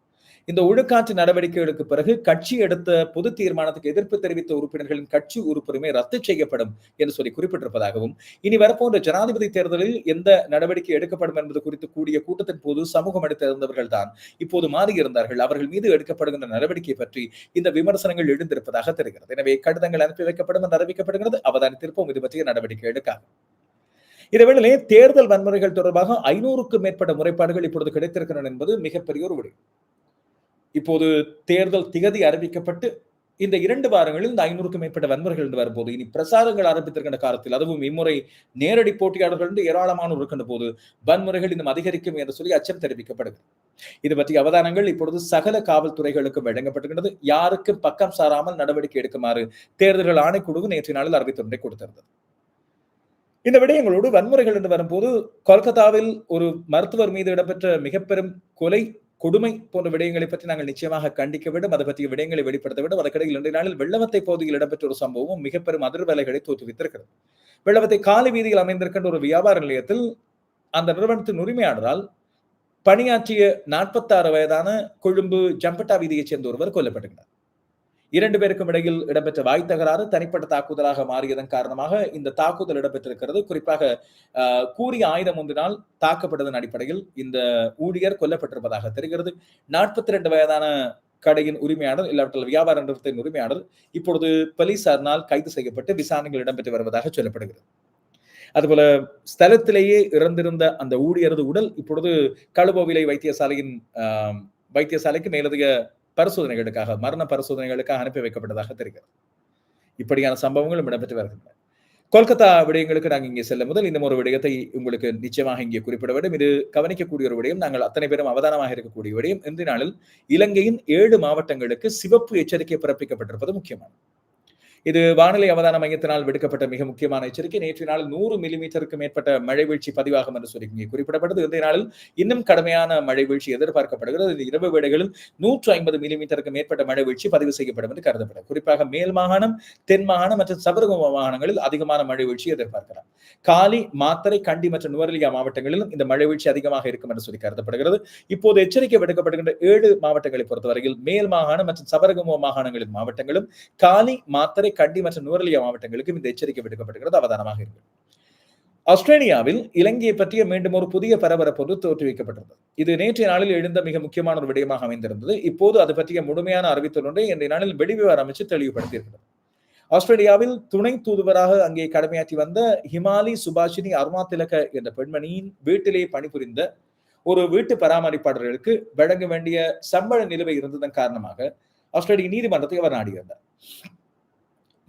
இந்த ஒழுக்காற்று நடவடிக்கைகளுக்கு பிறகு கட்சி எடுத்த பொது தீர்மானத்துக்கு எதிர்ப்பு தெரிவித்த உறுப்பினர்களின் கட்சி உறுப்புரிமை ரத்து செய்யப்படும் என்று சொல்லி குறிப்பிட்டிருப்பதாகவும் இனி வரப்போன்ற ஜனாதிபதி தேர்தலில் எந்த நடவடிக்கை எடுக்கப்படும் என்பது குறித்து கூடிய கூட்டத்தின் போது சமூகம் எடுத்திருந்தவர்கள் தான் இப்போது மாறியிருந்தார்கள். அவர்கள் மீது எடுக்கப்படுகின்ற நடவடிக்கை பற்றி இந்த விமர்சனங்கள் எழுந்திருப்பதாக தெரிகிறது. எனவே கடிதங்கள் அனுப்பி வைக்கப்படும் என்று அறிவிக்கப்படுகிறது. அவதானித்திருப்போம். இது பற்றிய நடவடிக்கை எடுக்காது. இதேவேளை தேர்தல் வன்முறைகள் தொடர்பாக ஐநூறுக்கும் மேற்பட்ட முறைப்பாடுகள் இப்பொழுது கிடைத்திருக்கின்றன என்பது மிகப்பெரிய ஒரு விடயம் இப்போது தேர்தல் திகதி அறிவிக்கப்பட்டு இந்த இரண்டு வாரங்களில் இந்த ஐநூறுக்கும் மேற்பட்ட வன்முறைகள் என்று வரும்போது இனி பிரசாரங்கள் ஆரம்பித்திருக்கின்ற காலத்தில் அதுவும் இம்முறை நேரடி போட்டியாளர்கள் என்று ஏராளமானோர் இருக்கின்ற போது வன்முறைகள் இன்னும் அதிகரிக்கும் என்று சொல்லி அச்சம் தெரிவிக்கப்படுகிறது. இது பற்றிய அவதானங்கள் இப்பொழுது சகல காவல்துறைகளுக்கும் வழங்கப்பட்டிருக்கிறது யாருக்கும் பக்கம் சாராமல் நடவடிக்கை எடுக்குமாறு தேர்தல்கள் ஆணைக்குழு நேற்று நாளில் அறிவித்தொன்றை கொடுத்திருந்தது. இந்த விடயங்களோடு வன்முறைகள் என்று வரும்போது கொல்கத்தாவில் ஒரு மருத்துவர் மீது இடம்பெற்ற மிக பெரும் கொலை கொடுமை போன்ற விடயங்களை பற்றி நாங்கள் நிச்சயமாக கண்டிக்க வேண்டும். அதை பற்றிய விடயங்களை வெளிப்படுத்த வேண்டும். அதற்கிடையில் இன்றைய நாளில் வெள்ளவத்தை பகுதியில் இடம்பெற்ற ஒரு சம்பவம் மிக பெரும் அதிர்வலைகளை தோற்றுவித்திருக்கிறது. வெள்ளவத்தை காலி வீதியில் அமைந்திருக்கின்ற ஒரு வியாபார நிலையத்தில் அந்த நிறுவனத்தின் உரிமையாளரால் பணியாற்றிய நாற்பத்தாறு வயதான கொழும்பு ஜம்பட்டா வீதியைச் சேர்ந்த ஒருவர் கொல்லப்பட்டிருக்கிறார் இரண்டு பேருக்கும் இடையில் இடம்பெற்ற வாய் தகராறு தனிப்பட்ட தாக்குதலாக மாறியதன் காரணமாக இந்த தாக்குதல் இடம்பெற்றிருக்கிறது. குறிப்பாக கூறிய ஆயுதம் ஒன்றினால் தாக்கப்பட்டதன் அடிப்படையில் இந்த ஊழியர் கொல்லப்பட்டிருப்பதாக தெரிகிறது. நாற்பத்தி ரெண்டு வயதான கடையின் உரிமையாளர் இல்லாவிட்டால் வியாபார நிறுவனத்தின் உரிமையாளர் இப்பொழுது போலீசாரினால் கைது செய்யப்பட்டு விசாரணைகள் இடம்பெற்று வருவதாக சொல்லப்படுகிறது. அதுபோல ஸ்தலத்திலேயே இறந்திருந்த அந்த ஊழியரது உடல் இப்பொழுது கழுபோவிலை வைத்தியசாலையின் வைத்தியசாலைக்கு மேலதிக பரிசோதனைகளுக்காக மரண பரிசோதனைகளுக்காக அனுப்பி வைக்கப்பட்டதாக தெரிகிறது. இப்படியான சம்பவங்களும் இடம்பெற்று வருகின்றன. கொல்கத்தா விடயங்களுக்கு நாங்கள் இங்கே செல்ல முதல் இந்த ஒரு விடயத்தை உங்களுக்கு நிச்சயமாக இங்கே குறிப்பிட வேண்டும். இது கவனிக்கக்கூடிய ஒரு விடயம். நாங்கள் அத்தனை பேரும் அவதானமாக இருக்கக்கூடிய விடயம். இந்த நாளில் இலங்கையின் ஏழு மாவட்டங்களுக்கு சிவப்பு எச்சரிக்கை பிறப்பிக்கப்பட்டிருப்பது முக்கியமானது. இது வானிலை அவதான மையத்தினால் விடுக்கப்பட்ட மிக முக்கியமான எச்சரிக்கை. நேற்று நாளில் நூறு மில்லிமீட்டருக்கு மேற்பட்ட மழை வீழ்ச்சி பதிவாகும் என்று சொல்லி இங்கே குறிப்பிடப்பட்டது இந்த நாளில் இன்னும் கடுமையான மழை வீழ்ச்சி எதிர்பார்க்கப்படுகிறது. இது இரவு வேளைகளில் நூற்று ஐம்பது மில்லிமீட்டருக்கு மேற்பட்ட மழை வீழ்ச்சி பதிவு செய்யப்படும் என்று கருதப்படும். குறிப்பாக மேல் மாகாணம் தென் மாகாணம் மற்றும் சபரகம மாகாணங்களில் அதிகமான மழை வீழ்ச்சி எதிர்பார்க்கலாம். காலி மாத்தரை கண்டி மற்றும் நுவரலியா மாவட்டங்களிலும் இந்த மழை வீழ்ச்சி அதிகமாக இருக்கும் என்று சொல்லி கருதப்படுகிறது. இப்போது எச்சரிக்கை விடுக்கப்படுகின்ற ஏழு மாவட்டங்களை பொறுத்தவரையில் மேல் மாகாணம் மற்றும் சபரகமோ மாகாணங்களின் மாவட்டங்களும் காலி மாத்தரை கண்டி மற்றும் நுவரலியா மாவட்டங்களுக்கும் இந்த எச்சரிக்கை விடுக்கப்பட்டிருக்கிறது அவதானமாக இருக்கும் ஆஸ்திரேலியாவில் இலங்கையை பற்றிய மீண்டும் ஒரு புதிய பரபரப்பு ஒன்று தோற்றுவிக்கப்பட்டிருந்தது இது நேற்றைய நாளில் எழுந்த மிக முக்கியமான ஒரு விடயமாக அமைந்திருந்தது. இப்போது அது பற்றிய முழுமையான அறிவித்தல் ஒன்றை இன்றைய நாளில் வெளிவிவர அமைச்சு தெளிவுபடுத்தியிருக்கிறது. ஆஸ்திரேலியாவில் துணை தூதுவராக அங்கே கடமையாற்றி வந்த ஹிமாலி சுபாஷினி அருணாதிலக என்ற பெண்மணியின் வீட்டிலே பணிபுரிந்த ஒரு வீட்டு பராமரிப்பாளர்களுக்கு வழங்க வேண்டிய சம்பள நிலுவை இருந்ததன் காரணமாக ஆஸ்திரேலிய நீதிமன்றத்தை அவர் நாடியிருந்தார்.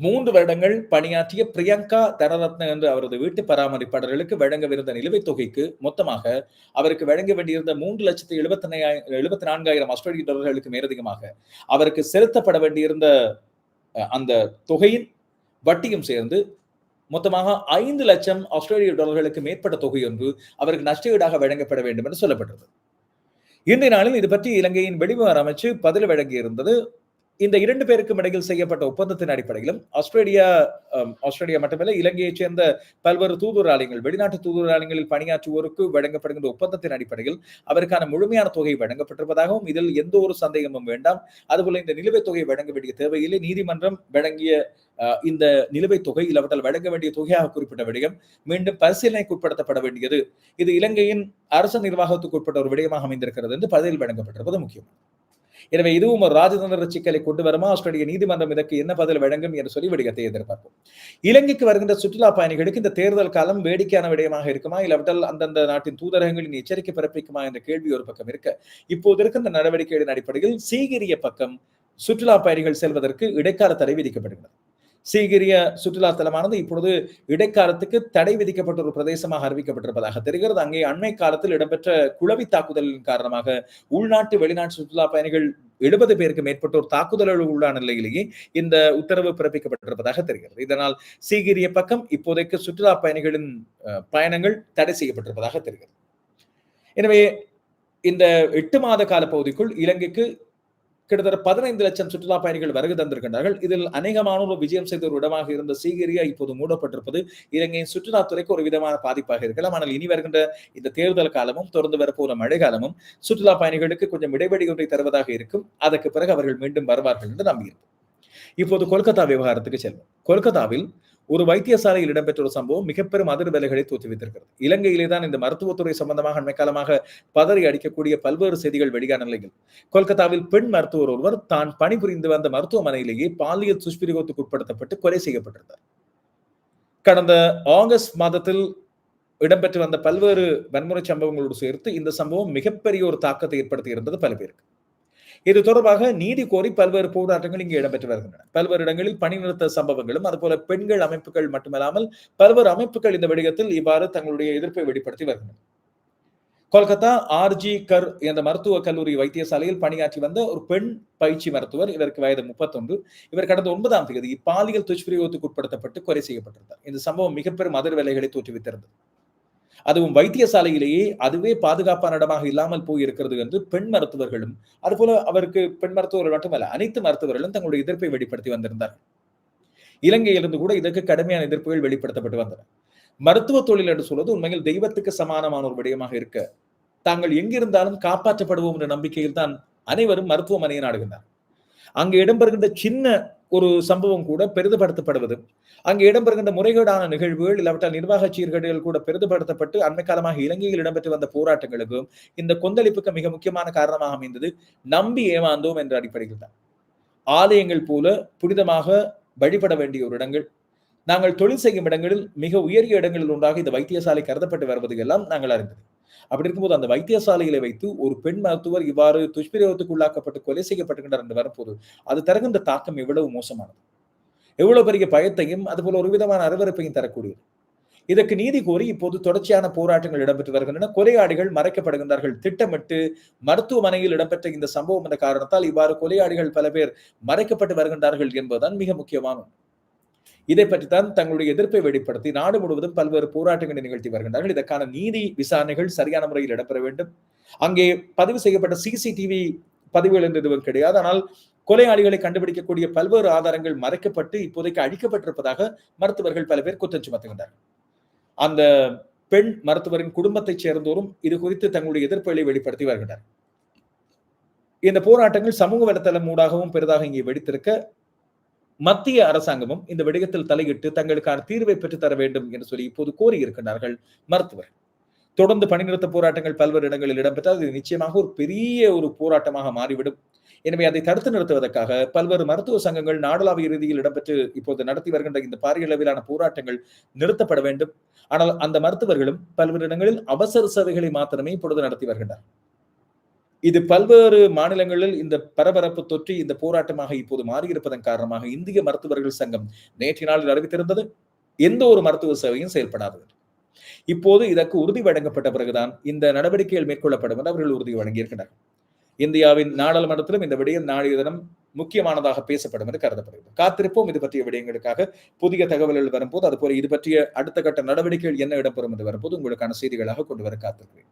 மூன்று வருடங்கள் பணியாற்றிய பிரியங்கா தனரத்ன என்ற அவரது வீட்டு பராமரிப்பாளர்களுக்கு வழங்கவிருந்த நிலுவைத் தொகைக்கு மொத்தமாக அவருக்கு வழங்க வேண்டியிருந்த மூன்று லட்சத்தி எழுபத்தி எழுபத்தி நான்காயிரம் ஆஸ்திரேலிய டாலர்களுக்கு மேலதிகமாக அவருக்கு செலுத்தப்பட வேண்டியிருந்த அந்த தொகையின் வட்டியும் சேர்ந்து மொத்தமாக ஐந்து லட்சம் ஆஸ்திரேலிய டாலர்களுக்கு மேற்பட்ட தொகை ஒன்று அவருக்கு நஷ்டஈடாக வழங்கப்பட வேண்டும் என்று சொல்லப்பட்டது இன்றைய நாளில் இது பற்றி இலங்கையின் வெளிவர அமைச்சு பதில் வழங்கியிருந்தது இந்த இரண்டு பேருக்கும் இடையில் செய்யப்பட்ட ஒப்பந்தத்தின் அடிப்படையிலும் ஆஸ்திரேலியா ஆஸ்திரேலியா மட்டுமல்ல இலங்கையைச் சேர்ந்த பல்வேறு தூதுவராலயங்கள் வெளிநாட்டு தூதுவராலயங்களில் பணியாற்றுவோருக்கு வழங்கப்படுகின்ற ஒப்பந்தத்தின் அடிப்படையில் அவருக்கான முழுமையான தொகை வழங்கப்பட்டிருப்பதாகவும் இதில் எந்த ஒரு சந்தேகமும் வேண்டாம். அதுபோல இந்த நிலுவைத் தொகை வழங்க வேண்டிய தேவையில்லை. நீதிமன்றம் வழங்கிய இந்த நிலுவைத் தொகை இல்லாவிட்டால் வழங்க வேண்டிய தொகையாக குறிப்பிட்ட விடயம் மீண்டும் பரிசீலனைக்கு உட்படுத்தப்பட வேண்டியது. இது இலங்கையின் அரசு நிர்வாகத்துக்கு உட்பட்ட ஒரு விடயமாக அமைந்திருக்கிறது என்று பதில் வழங்கப்பட்டிருப்பது முக்கியம். எனவே இதுவும் ஒரு ராஜதந்திர சிக்கலை கொண்டு வருமா? ஆஸ்திரேலிய நீதிமன்றம் இதற்கு என்ன பதில் வழங்கும் என்று சொல்லி விடயத்தை எதிர்பார்ப்போம். இலங்கைக்கு வருகின்ற சுற்றுலா பயணிகளுக்கு இந்த தேர்தல் காலம் வேடிக்கையான விடயமாக இருக்குமா? இல்லாவிட்டால் அந்தந்த நாட்டின் தூதரகங்களின் எச்சரிக்கை பிறப்பிக்குமா என்ற கேள்வி ஒரு பக்கம் இருக்க. இப்போது இருக்கின்ற நடவடிக்கைகளின் அடிப்படையில் சீகிரிய பக்கம் சுற்றுலா பயணிகள் செல்வதற்கு இடைக்கால தடை விதிக்கப்படுகிறது. சீகிரிய சுற்றுலா தலமானது இப்பொழுது இடைக்காலத்துக்கு தடை விதிக்கப்பட்ட ஒரு பிரதேசமாக அறிவிக்கப்பட்டிருப்பதாக தெரிகிறது. அங்கே அண்மை காலத்தில் இடம்பெற்ற குழவி தாக்குதலின் காரணமாக உள்நாட்டு வெளிநாட்டு சுற்றுலா பயணிகள் எழுபது பேருக்கு மேற்பட்டோர் தாக்குதல்கள் உள்ளான நிலையிலேயே இந்த உத்தரவு பிறப்பிக்கப்பட்டிருப்பதாக தெரிகிறது. இதனால் சீகிரிய பக்கம் இப்போதைக்கு சுற்றுலா பயணிகளின் பயணங்கள் தடை செய்யப்பட்டிருப்பதாக தெரிகிறது. எனவே இந்த எட்டு மாத கால பகுதிக்குள் இலங்கைக்கு கிட்டத்தட்ட பதினைந்து லட்சம் சுற்றுலா பயணிகள் வருகை தந்திருக்கின்றார்கள். இதில் அநேகமானோர் விஜயம் செய்த ஒரு இடமாக இருந்த சீகிரியா இப்போது மூடப்பட்டிருப்பது இலங்கையின் சுற்றுலாத்துறைக்கு ஒரு விதமான பாதிப்பாக இருக்கலாம். ஆனால் இனி வருகின்ற இந்த தேர்தல் காலமும் தொடர்ந்து வரப்போற மழை காலமும் சுற்றுலா பயணிகளுக்கு கொஞ்சம் இடைவெளி ஒன்றை தருவதாக இருக்கும். அதற்கு பிறகு அவர்கள் மீண்டும் வருவார்கள் என்று நம்பியிருக்கும் இப்போது கொல்கத்தா விவகாரத்துக்கு செல்வோம். கொல்கத்தாவில் ஒரு வைத்தியசாலையில் இடம்பெற்ற ஒரு சம்பவம் மிக வேலைகளை அதிர்வலைகளை தோற்றுவித்திருக்கிறது இலங்கையிலே தான் இந்த மருத்துவத்துறை சம்பந்தமாக அண்மைக்காலமாக பதறி அடிக்கக்கூடிய பல்வேறு செய்திகள் வெளியான நிலையில் கொல்கத்தாவில் பெண் மருத்துவர் ஒருவர் தான் பணிபுரிந்து வந்த மருத்துவமனையிலேயே பாலியல் துஷ்பிரயோகத்துக்கு உட்படுத்தப்பட்டு கொலை செய்யப்பட்டிருந்தார். கடந்த ஆகஸ்ட் மாதத்தில் இடம்பெற்று வந்த பல்வேறு வன்முறை சம்பவங்களோடு சேர்த்து இந்த சம்பவம் மிகப்பெரிய ஒரு தாக்கத்தை ஏற்படுத்தி இருந்தது பல பேருக்கு. இது தொடர்பாக நீதி கோரி பல்வேறு போராட்டங்கள் இங்கு இடம்பெற்று வருகின்றன. பல்வேறு இடங்களில் பணிநிறுத்த சம்பவங்களும் அதுபோல பெண்கள் அமைப்புகள் மட்டுமல்லாமல் பல்வேறு அமைப்புகள் இந்த விடயத்தில் இவ்வாறு தங்களுடைய எதிர்ப்பை வெளிப்படுத்தி வருகின்றன. கொல்கத்தா ஆர்ஜி கர் என்ற மருத்துவக் கல்லூரி வைத்தியசாலையில் பணியாற்றி வந்த ஒரு பெண் பயிற்சி மருத்துவர் இவருக்கு வயது முப்பத்தொன்று. இவர் கடந்த ஒன்பதாம் தேதி பாலியல் துஷ்பிரயோகத்துக்கு உட்படுத்தப்பட்டு கொலை செய்யப்பட்டிருந்தார். இந்த சம்பவம் மிகப்பெரும் அதிர்வலைகளை தோற்றுவித்திருந்தது. அதுவும் வைத்தியசாலையிலேயே அதுவே பாதுகாப்பான இடமாக இல்லாமல் போயிருக்கிறது என்று பெண் மருத்துவர்களும் அதுபோல அவருக்கு பெண் மருத்துவர்கள் மட்டுமல்ல அனைத்து மருத்துவர்களும் தங்களுடைய எதிர்ப்பை வெளிப்படுத்தி வந்திருந்தார்கள். இலங்கையிலிருந்து கூட இதற்கு கடுமையான எதிர்ப்புகள் வெளிப்படுத்தப்பட்டு வந்தன. மருத்துவ தொழில் என்று சொல்வது உண்மையில் தெய்வத்துக்கு சமானமான ஒரு விடயமாக இருக்க தாங்கள் எங்கிருந்தாலும் காப்பாற்றப்படுவோம் என்ற நம்பிக்கையில் தான் அனைவரும் மருத்துவமனையை நாடுகின்றனர். அங்கு இடம்பெறுகின்ற சின்ன ஒரு சம்பவம் கூட பெரிதுபடுத்தப்படுவது. அங்கு இடம்பெறுகின்ற முறைகேடான நிகழ்வுகள் இல்லாவிட்டால் நிர்வாக சீர்கேடுகள் கூட பெரிதுபடுத்தப்பட்டு அண்மை காலமாக இலங்கையில் இடம்பெற்று வந்த போராட்டங்களுக்கும் இந்த கொந்தளிப்புக்கு மிக முக்கியமான காரணமாக அமைந்தது நம்பி ஏமாந்தோம் என்ற அடிப்படையில் தான். ஆலயங்கள் போல புனிதமாக வழிபட வேண்டிய ஒரு இடங்கள். நாங்கள் தொழில் செய்யும் இடங்களில் மிக உயரிய இடங்களில் ஒன்றாக இந்த வைத்தியசாலை கருதப்பட்டு வருவது எல்லாம் நாங்கள் அறிந்தது. அப்படி இருக்கும்போது அந்த வைத்தியசாலையில வைத்து ஒரு பெண் மருத்துவர் இவ்வாறு துஷ்பிரயோகத்துக்கு உள்ளாக்கப்பட்டு கொலை செய்யப்பட்டுகின்றார் என்று வரும்போது அது தருகின்ற தாக்கம் எவ்வளவு மோசமானது? எவ்வளவு பெரிய பயத்தையும் அதுபோல ஒரு விதமான அருவறுப்பையும் தரக்கூடியது. இதற்கு நீதி கோரி இப்போது தொடர்ச்சியான போராட்டங்கள் இடம்பெற்று வருகின்றன. கொலையாளிகள் மறைக்கப்படுகின்றார்கள். திட்டமிட்டு மருத்துவமனையில் இடம்பெற்ற இந்த சம்பவம் என்ற காரணத்தால் இவ்வாறு கொலையாளிகள் பல பேர் மறைக்கப்பட்டு வருகின்றார்கள் என்பதுதான் மிக முக்கியமான இதை பற்றி தான் தங்களுடைய எதிர்ப்பை வெளிப்படுத்தி நாடு முழுவதும் பல்வேறு போராட்டங்களை நிகழ்த்தி வருகின்றார்கள். இதற்கான நீதி விசாரணைகள் சரியான முறையில் இடம்பெற வேண்டும். அங்கே பதிவு செய்யப்பட்ட சிசிடிவி பதிவுகள் என்று எதுவும் கிடையாது. ஆனால் கொலையாளிகளை கண்டுபிடிக்கக்கூடிய பல்வேறு ஆதாரங்கள் மறைக்கப்பட்டு இப்போதைக்கு அழிக்கப்பட்டிருப்பதாக மருத்துவர்கள் பல பேர் குற்றம் சுமத்துகின்றனர் அந்த பெண் மருத்துவரின் குடும்பத்தைச் சேர்ந்தோரும் இது குறித்து தங்களுடைய எதிர்ப்புகளை வெளிப்படுத்தி வருகின்றனர். இந்த போராட்டங்கள் சமூக வலைத்தளம் ஊடாகவும் பெரிதாக இங்கே வெடித்திருக்க மத்திய அரசாங்கமும் இந்த விடயத்தில் தலையிட்டு தங்களுக்கான தீர்வை பெற்று தர வேண்டும் என்று சொல்லி இப்போது கோரியிருக்கிறார்கள் மருத்துவர். தொடர்ந்து பணிநிறுத்த போராட்டங்கள் பல்வேறு இடங்களில் இடம்பெற்றால் இது நிச்சயமாக ஒரு பெரிய ஒரு போராட்டமாக மாறிவிடும். எனவே அதை தடுத்து நிறுத்துவதற்காக பல்வேறு மருத்துவ சங்கங்கள் நாடளாவிய ரீதியில் இடம்பெற்று இப்போது நடத்தி வருகின்ற இந்த பாரிய அளவிலான போராட்டங்கள் நிறுத்தப்பட வேண்டும். ஆனால் அந்த மருத்துவர்களும் பல்வேறு இடங்களில் அவசர சேவைகளை மாத்திரமே இப்பொழுது நடத்தி வருகின்றனர். இது பல்வேறு மாநிலங்களில் இந்த பரபரப்பு தொற்றி இந்த போராட்டமாக இப்போது மாறியிருப்பதன் காரணமாக இந்திய மருத்துவர்கள் சங்கம் நேற்று நாளில் அறிவித்திருந்தது எந்த ஒரு மருத்துவ சேவையும் செயல்படாதது இப்போது இதற்கு உறுதி வழங்கப்பட்ட பிறகுதான் இந்த நடவடிக்கைகள் மேற்கொள்ளப்படும் என்று அவர்கள் உறுதி வழங்கியிருக்கிறார்கள் இந்தியாவின் நாடாளுமன்றத்திலும் இந்த விடயம் நாளைய தினம் முக்கியமானதாக பேசப்படும் என்று கருதப்படுகிறது. காத்திருப்போம் இது பற்றிய விடயங்களுக்காக புதிய தகவல்கள் வரும்போது அதுபோல இது பற்றிய அடுத்த கட்ட நடவடிக்கைகள் என்ன இடம்பெறும் என்று வரும்போது உங்களுக்கான செய்திகளாக கொண்டு வர காத்திருக்கிறேன்.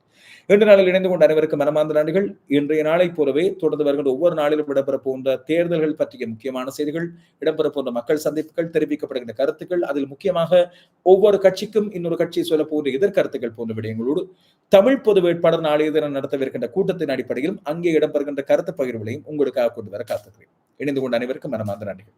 இன்று நாளில் இணைந்து கொண்ட அனைவருக்கும் மனமார்ந்த நன்றிகள். இன்றைய நாளை போலவே தொடர்ந்து வருகின்ற ஒவ்வொரு நாளிலும் இடம்பெற போன்ற தேர்தல்கள் பற்றிய முக்கியமான செய்திகள் இடம்பெற போன்ற மக்கள் சந்திப்புகள் தெரிவிக்கப்படுகின்ற கருத்துக்கள் அதில் முக்கியமாக ஒவ்வொரு கட்சிக்கும் இன்னொரு கட்சி சொல்ல போன்ற எதிர்கருத்துக்கள் போன்ற விடயங்களோடு தமிழ் பொது வேட்பாளர் நாளைய தினம் நடத்தவிருக்கின்ற கூட்டத்தின் அடிப்படையிலும் அங்கே இடம்பெறுகின்ற கருத்து பகிர்வுகளையும் உங்களுக்காக கொண்டு வர காத்துக்கிறேன். இணைந்து கொண்ட அனைவருக்கும் மனமார்ந்த நன்றிகள்.